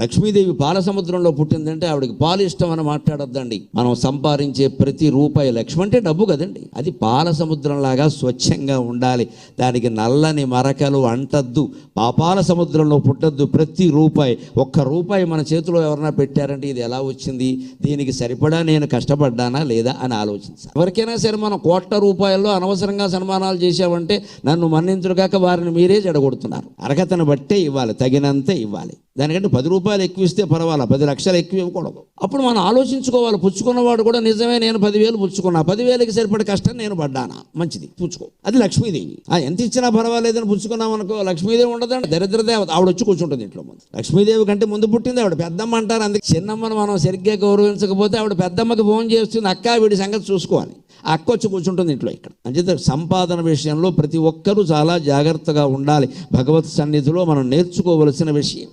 లక్ష్మీదేవి పాల సముద్రంలో పుట్టిందంటే ఆవిడకి పాలు ఇష్టం అని మాట్లాడొద్దండి. మనం సంపాదించే ప్రతి రూపాయి లక్ష్మి అంటే డబ్బు కదండి. అది పాలసముద్రంలాగా స్వచ్ఛంగా ఉండాలి. దానికి నల్లని మరకలు అంటద్దు. పాపాల సముద్రంలో పుట్టద్దు ప్రతి రూపాయి. ఒక్క రూపాయి మన చేతిలో ఎవరైనా పెట్టారంటే ఇది ఎలా వచ్చింది? దీనికి సరిపడా నేను కష్టపడ్డానా లేదా అని ఆలోచించాలి. ఎవరికైనా సరే మనం కోట్ల రూపాయల్లో అనవసరంగా సన్మానాలు చేశామంటే నన్ను మన్నించుగాక వారిని మీరే జడగొడుతున్నారు. అర్హతను బట్టే ఇవ్వాలి. తగినంతే ఇవ్వాలి. దానికంటే పది రూపాయలు ఎక్కువ ఇస్తే పర్వాలా? పది లక్షలు ఎక్కువ ఇవ్వకూడదు. అప్పుడు మనం ఆలోచించుకోవాలి. పుచ్చుకున్నవాడు కూడా నిజమే నేను పదివేలు పుచ్చుకున్నా. పదివేలకి సరిపడే కష్టం నేను పడ్డానా? మంచిది. పుచ్చుకో. అది లక్ష్మీదేవి. ఆ ఎంత ఇచ్చినా పర్వాలేదని పుచ్చుకున్నాం అనుకో లక్ష్మీదేవి ఉండదండి. దరిద్రదేవత. ఆవిడ వచ్చి కూర్చుంటుంది ఇంట్లో ముందు. లక్ష్మీదేవి కంటే ముందు పుట్టింది ఆవిడ. పెద్దమ్మ అంటారు. అందుకే చిన్నమ్మను మనం సరిగ్గా గౌరవించకపోతే ఆవిడ పెద్దమ్మకి ఫోన్ చేస్తుంది. అక్క వీడి సంగతి చూసుకోవాలి. అక్క వచ్చి కూర్చుంటుంది ఇంట్లో ఇక్కడ. అంచేత సంపాదన విషయంలో ప్రతి ఒక్కరూ చాలా జాగ్రత్తగా ఉండాలి. భగవత్ సన్నిధిలో మనం నేర్చుకోవలసిన విషయం.